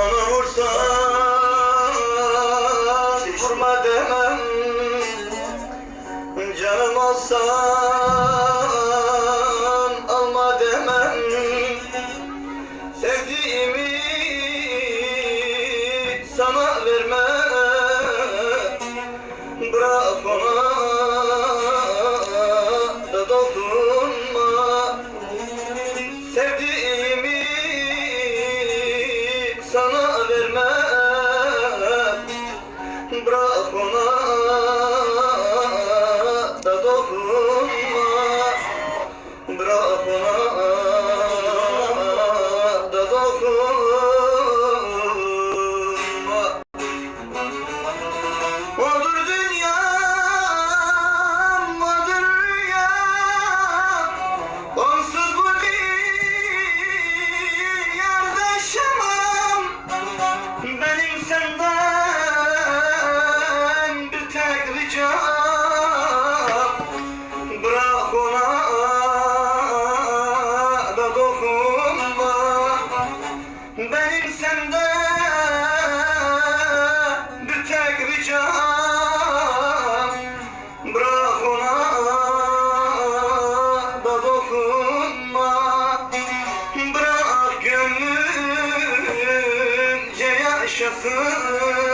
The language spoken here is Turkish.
Bana vursan vurma demem. Canım alsan alma demem. Sevdiğimi sana vermem. شفاعه